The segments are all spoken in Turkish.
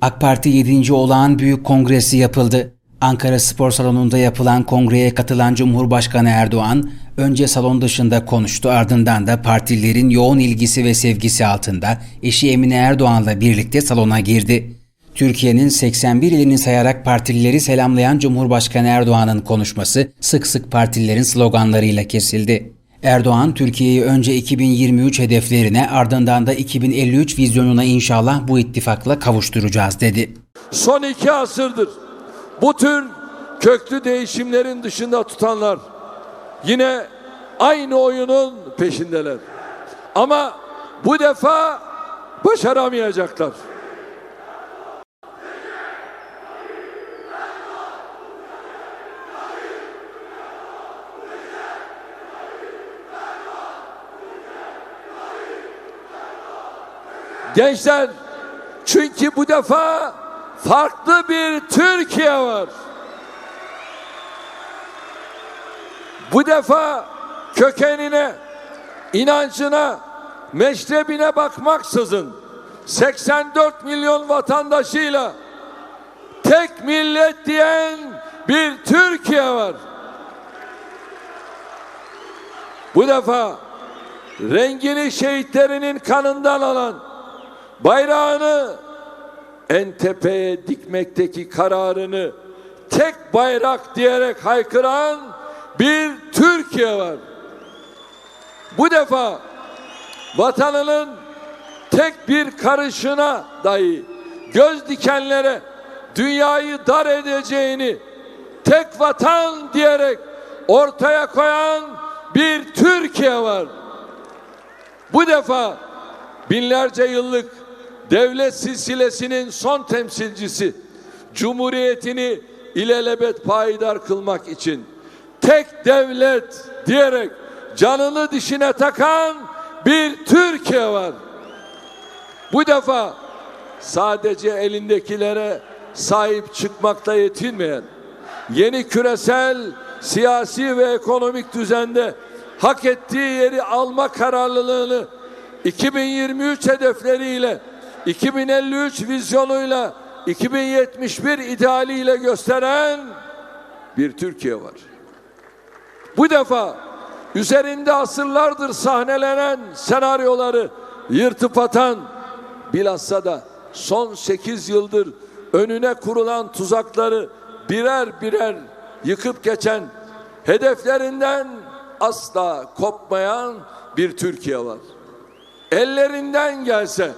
AK Parti 7. Olağan Büyük Kongresi yapıldı. Ankara Spor Salonu'nda yapılan kongreye katılan Cumhurbaşkanı Erdoğan, önce salon dışında konuştu ardından da partililerin yoğun ilgisi ve sevgisi altında eşi Emine Erdoğan'la birlikte salona girdi. Türkiye'nin 81 ilini sayarak partilileri selamlayan Cumhurbaşkanı Erdoğan'ın konuşması sık sık partililerin sloganlarıyla kesildi. Erdoğan, Türkiye'yi önce 2023 hedeflerine ardından da 2053 vizyonuna inşallah bu ittifakla kavuşturacağız dedi. son iki asırdır bu tür köklü değişimlerin dışında tutanlar yine aynı oyunun peşindeler. Ama bu defa başaramayacaklar. Gençler çünkü bu defa farklı bir Türkiye var. Bu defa kökenine, inancına, meşrebine bakmaksızın 84 milyon vatandaşıyla tek millet diyen bir Türkiye var. Bu defa rengini şehitlerinin kanından alan bayrağını en tepeye dikmekteki kararını tek bayrak diyerek haykıran bir Türkiye var. Bu defa vatanının tek bir karışına dahi göz dikenlere dünyayı dar edeceğini tek vatan diyerek ortaya koyan bir Türkiye var. Bu defa binlerce yıllık devlet silsilesinin son temsilcisi Cumhuriyetini ilelebet payidar kılmak için tek devlet diyerek canını dişine takan bir Türkiye var. Bu defa sadece elindekilere sahip çıkmakta yetinmeyen yeni küresel siyasi ve ekonomik düzende hak ettiği yeri alma kararlılığını 2023 hedefleriyle 2053 vizyonuyla 2071 idealiyle gösteren bir Türkiye var. Bu defa üzerinde asırlardır sahnelenen senaryoları yırtıp atan bilhassa da son 8 yıldır önüne kurulan tuzakları birer birer yıkıp geçen hedeflerinden asla kopmayan bir Türkiye var. Ellerinden gelse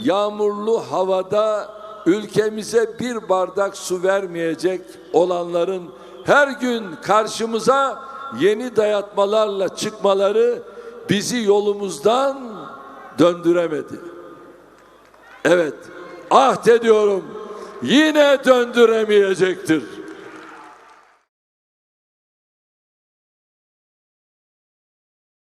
yağmurlu havada ülkemize bir bardak su vermeyecek olanların her gün karşımıza yeni dayatmalarla çıkmaları bizi yolumuzdan döndüremedi. Evet, ahd ediyorum yine döndüremeyecektir.